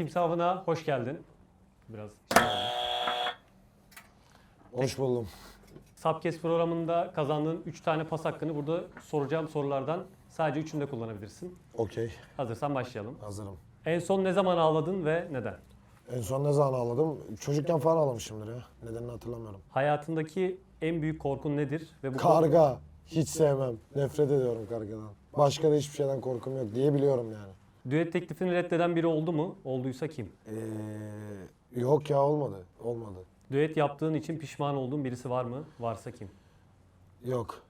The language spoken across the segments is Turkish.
Timsahına hoş geldin. Biraz Hoş buldum. Subcast programında kazandığın 3 tane pas hakkını burada soracağım sorulardan sadece 3'ünü de kullanabilirsin. Okey. Hazırsan başlayalım. Hazırım. En son ne zaman ağladın ve neden? En son ne zaman ağladım? Çocukken falan ağlamışımdır ya. Nedenini hatırlamıyorum. Hayatındaki en büyük korkun nedir? Ve bu Karga. Hiç sevmem. Nefret ediyorum kargadan. Başka da hiçbir şeyden korkum yok diye biliyorum yani. Düet teklifini reddeden biri oldu mu? Olduysa kim? Ee, yok ya olmadı. Olmadı. Düet yaptığın için pişman olduğun birisi var mı? Varsa kim? Yok.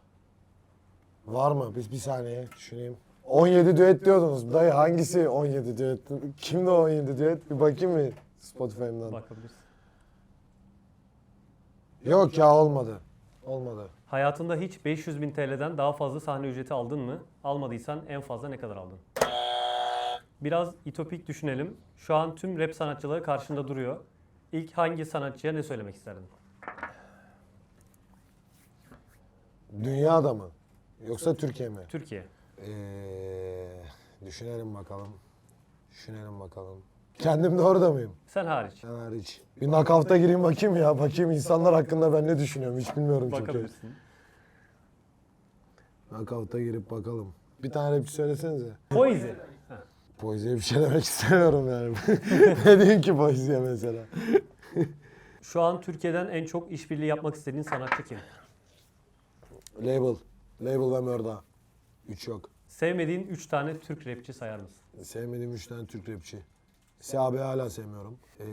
Var mı? Bir, bir saniye düşüneyim. 17 düet diyordunuz. Dayı hangisi 17 düet? Kimdi o 17 düet? Bir bakayım mı Spotify'ımdan? Bakabilirsin. Yok ya olmadı. Olmadı. Hayatında hiç 500 bin TL'den daha fazla sahne ücreti aldın mı? Almadıysan en fazla ne kadar aldın? Biraz itopik düşünelim. Şu an tüm rap sanatçıları karşında duruyor. İlk hangi sanatçıya ne söylemek isterdin? Dünyada mı? Yoksa Türkiye mi? Türkiye. Ee, düşünelim bakalım. Düşünelim bakalım. Kendim de orada mıyım? Sen hariç. Ben hariç. Bir nakavta gireyim bakayım ya. Bakayım insanlar hakkında ben ne düşünüyorum hiç bilmiyorum çünkü. Bakabilirsin. Nakavta girip bakalım. Bir tane rapçi söylesenize. Poezi. Poeziye bir şey demek istemiyorum yani. ne diyeyim ki poeziye mesela? Şu an Türkiye'den en çok işbirliği yapmak istediğin sanatçı kim? Label. Label ve Mörda. Üç yok. Sevmediğin 3 tane Türk rapçi sayar mısın? Sevmediğim üç tane Türk rapçi. Bey'i hala sevmiyorum. Ee,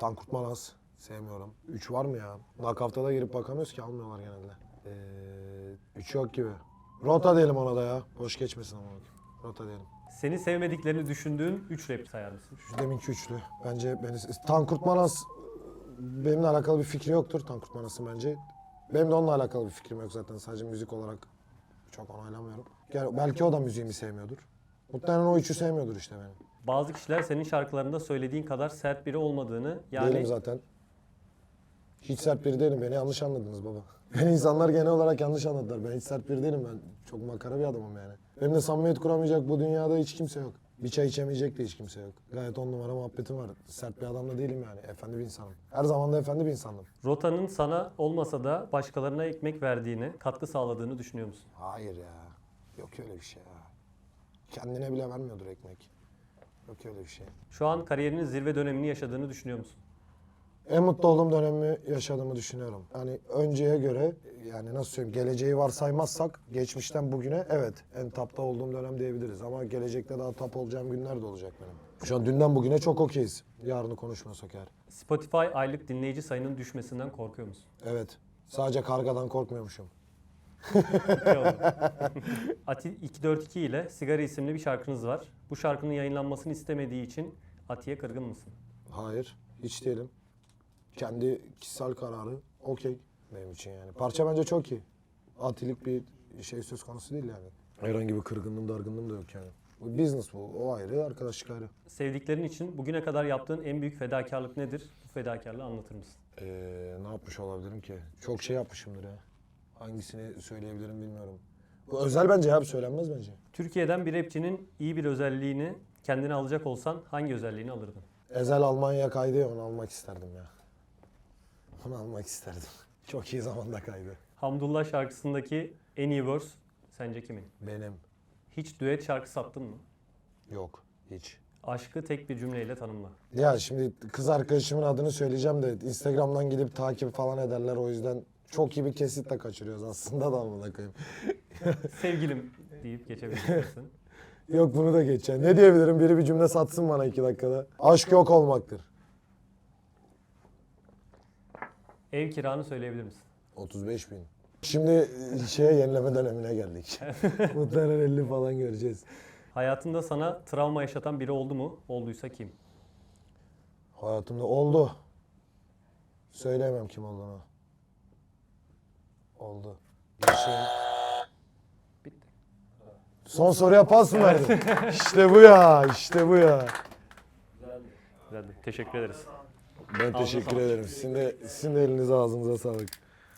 Tankurt Manas sevmiyorum. Üç var mı ya? Nakavta da girip bakamıyoruz ki almıyorlar genelde. Ee, üç yok gibi. Rota diyelim ona da ya. Boş geçmesin ama. Rota diyelim. Seni sevmediklerini düşündüğün 3 rapçi sayar mısın? Şu deminki üçlü. Bence beni... Tankurt Manas benimle alakalı bir fikri yoktur Tankurt Manas'ın bence. Benim de onunla alakalı bir fikrim yok zaten. Sadece müzik olarak çok onaylamıyorum. Yani belki o da müziğimi sevmiyordur. Muhtemelen o üçü sevmiyordur işte benim. Bazı kişiler senin şarkılarında söylediğin kadar sert biri olmadığını yani Değilim zaten. Hiç sert biri değilim. Beni yanlış anladınız baba. Beni insanlar genel olarak yanlış anladılar. Ben hiç sert biri değilim. Ben çok makara bir adamım yani. Benimle samimiyet kuramayacak bu dünyada hiç kimse yok. Bir çay içemeyecek de hiç kimse yok. Gayet on numara muhabbetim var. Sert bir adam da değilim yani. Efendi bir insanım. Her zaman da efendi bir insandım. Rota'nın sana olmasa da başkalarına ekmek verdiğini, katkı sağladığını düşünüyor musun? Hayır ya. Yok öyle bir şey ya. Kendine bile vermiyordur ekmek. Yok öyle bir şey. Şu an kariyerinin zirve dönemini yaşadığını düşünüyor musun? En mutlu olduğum dönemi yaşadığımı düşünüyorum. Yani önceye göre yani nasıl söyleyeyim geleceği varsaymazsak geçmişten bugüne evet en tapta olduğum dönem diyebiliriz. Ama gelecekte daha tap olacağım günler de olacak benim. Şu an dünden bugüne çok okeyiz. Yarını konuşmasak eğer. Spotify aylık dinleyici sayının düşmesinden korkuyor musun? Evet. Sadece kargadan korkmuyormuşum. Ati 242 ile Sigara isimli bir şarkınız var. Bu şarkının yayınlanmasını istemediği için Ati'ye kırgın mısın? Hayır. Hiç değilim. Kendi kişisel kararı okey benim için yani. Parça bence çok iyi. Atilik bir şey söz konusu değil yani. Herhangi bir kırgınlığım, dargınlığım da yok yani. Bu business bu. O ayrı, arkadaşlık ayrı. Sevdiklerin için bugüne kadar yaptığın en büyük fedakarlık nedir? Bu fedakarlığı anlatır mısın? Ee, ne yapmış olabilirim ki? Çok şey yapmışımdır ya. Hangisini söyleyebilirim bilmiyorum. Bu özel bence ya, bu söylenmez bence. Türkiye'den bir rapçinin iyi bir özelliğini kendine alacak olsan hangi özelliğini alırdın? Ezel Almanya kaydı ya, onu almak isterdim ya. Onu almak isterdim. Çok iyi zamanda kaydı. Hamdullah şarkısındaki en iyi verse sence kimin? Benim. Hiç düet şarkı sattın mı? Yok. Hiç. Aşkı tek bir cümleyle tanımla. Ya şimdi kız arkadaşımın adını söyleyeceğim de Instagram'dan gidip takip falan ederler o yüzden çok iyi bir kesit de kaçırıyoruz aslında da amına koyayım. Sevgilim deyip geçebilirsin. Yok bunu da geçeceğim. Ne diyebilirim? Biri bir cümle satsın bana iki dakikada. Aşk yok olmaktır. Ev kiranı söyleyebilir misin? 35 bin. Şimdi şeye yenileme dönemine geldik. Muhtemelen 50 falan göreceğiz. Hayatında sana travma yaşatan biri oldu mu? Olduysa kim? Hayatımda oldu. Söyleyemem kim olduğunu. Oldu. Geçeyim. Bitti. Son soruya pas mı verdin? işte bu ya, işte bu ya. Güzeldi. Teşekkür ederiz. Ben teşekkür ederim. Sizin de, sizin de elinize ağzınıza sağlık.